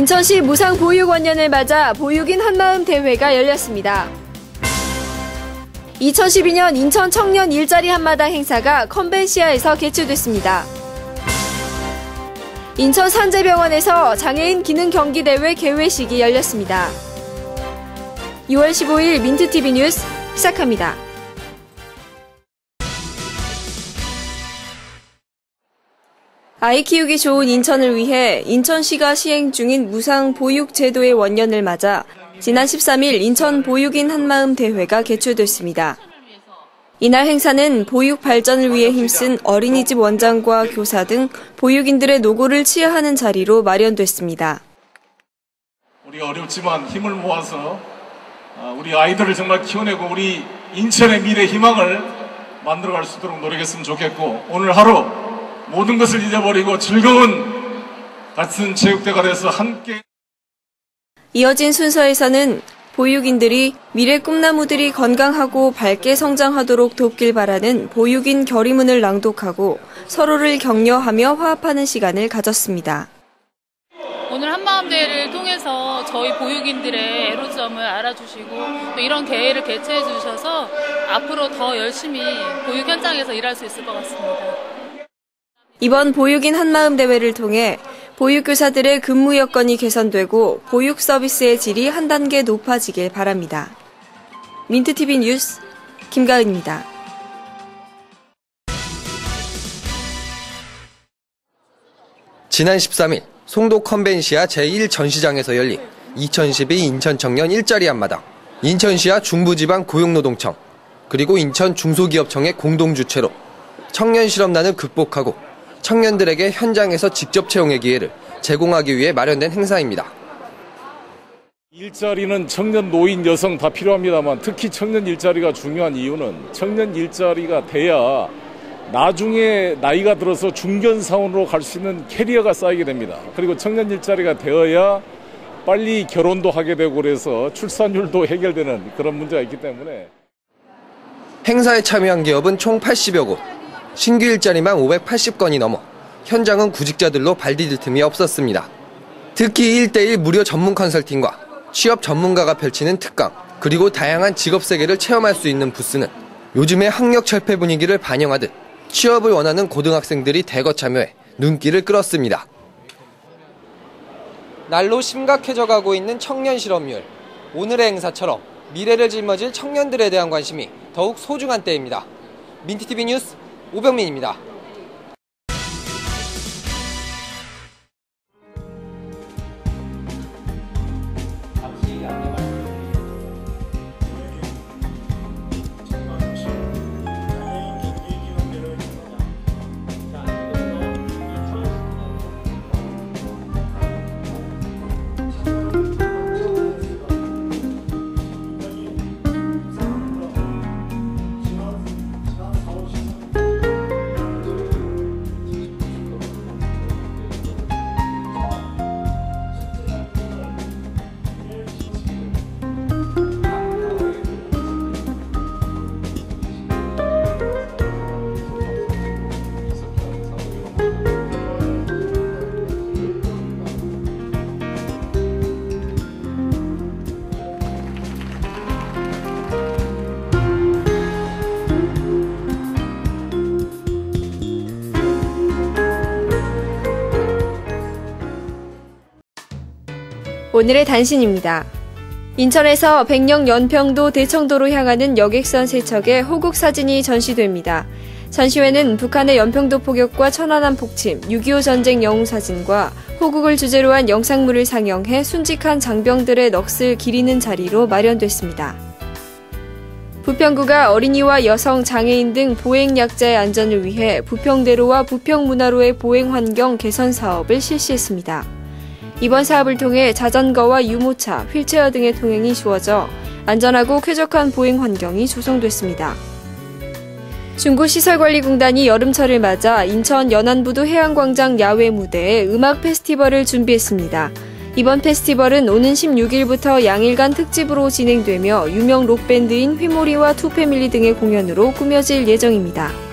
인천시 무상 보육 원년을 맞아 보육인 한마음 대회가 열렸습니다. 2012년 인천 청년 일자리 한마당 행사가 컨벤시아에서 개최됐습니다. 인천 산재병원에서 장애인 기능 경기 대회 개회식이 열렸습니다. 6월 15일 민트TV 뉴스 시작합니다. 아이 키우기 좋은 인천을 위해 인천시가 시행 중인 무상 보육 제도의 원년을 맞아 지난 13일 인천 보육인 한마음 대회가 개최됐습니다. 이날 행사는 보육 발전을 위해 힘쓴 어린이집 원장과 교사 등 보육인들의 노고를 치하하는 자리로 마련됐습니다. 우리 어렵지만 힘을 모아서 아, 우리 아이들을 정말 키워내고 우리 인천의 미래 희망을 만들어갈 수 있도록 노력했으면 좋겠고 오늘 하루 모든 것을 잊어버리고 즐거운 같은 체육대가 돼서 함께 이어진 순서에서는 보육인들이 미래 꿈나무들이 건강하고 밝게 성장하도록 돕길 바라는 보육인 결의문을 낭독하고 서로를 격려하며 화합하는 시간을 가졌습니다. 오늘 한마음대회를 통해서 저희 보육인들의 애로점을 알아주시고 또 이런 계회를 개최해 주셔서 앞으로 더 열심히 보육 현장에서 일할 수 있을 것 같습니다. 이번 보육인 한마음 대회를 통해 보육교사들의 근무 여건이 개선되고 보육 서비스의 질이 한 단계 높아지길 바랍니다. 민트TV 뉴스 김가은입니다. 지난 13일 송도 컨벤시아 제1전시장에서 열린 2012 인천 청년 일자리 한마당, 인천시와 중부지방 고용노동청, 그리고 인천 중소기업청의 공동 주최로 청년 실업난을 극복하고 청년들에게 현장에서 직접 채용의 기회를 제공하기 위해 마련된 행사입니다. 일자리는 청년, 노인, 여성 다 필요합니다만 특히 청년 일자리가 중요한 이유는 청년 일자리가 돼야 나중에 나이가 들어서 중견 사원으로 갈 수 있는 캐리어가 쌓이게 됩니다. 그리고 청년 일자리가 되어야 빨리 결혼도 하게 되고 그래서 출산율도 해결되는 그런 문제가 있기 때문에 행사에 참여한 기업은 총 80여 곳, 신규 일자리만 580건이 넘어 현장은 구직자들로 발디딜 틈이 없었습니다. 특히 1대1 무료 전문 컨설팅과 취업 전문가가 펼치는 특강, 그리고 다양한 직업 세계를 체험할 수 있는 부스는 요즘의 학력 철폐 분위기를 반영하듯 취업을 원하는 고등학생들이 대거 참여해 눈길을 끌었습니다. 날로 심각해져 가고 있는 청년 실업률. 오늘의 행사처럼 미래를 짊어질 청년들에 대한 관심이 더욱 소중한 때입니다. 민티TV 뉴스 오병민입니다. 오늘의 단신입니다. 인천에서 백령 연평도 대청도로 향하는 여객선 세척의 호국 사진이 전시됩니다. 전시회는 북한의 연평도 포격과 천안함 폭침, 6.25 전쟁 영웅 사진과 호국을 주제로 한 영상물을 상영해 순직한 장병들의 넋을 기리는 자리로 마련됐습니다. 부평구가 어린이와 여성, 장애인 등 보행 약자의 안전을 위해 부평대로와 부평문화로의 보행 환경 개선 사업을 실시했습니다. 이번 사업을 통해 자전거와 유모차, 휠체어 등의 통행이 쉬워져 안전하고 쾌적한 보행 환경이 조성됐습니다. 중구시설관리공단이 여름철을 맞아 인천 연안부두 해안광장 야외 무대에 음악 페스티벌을 준비했습니다. 이번 페스티벌은 오는 16일부터 양일간 특집으로 진행되며 유명 록밴드인 휘모리와 투패밀리 등의 공연으로 꾸며질 예정입니다.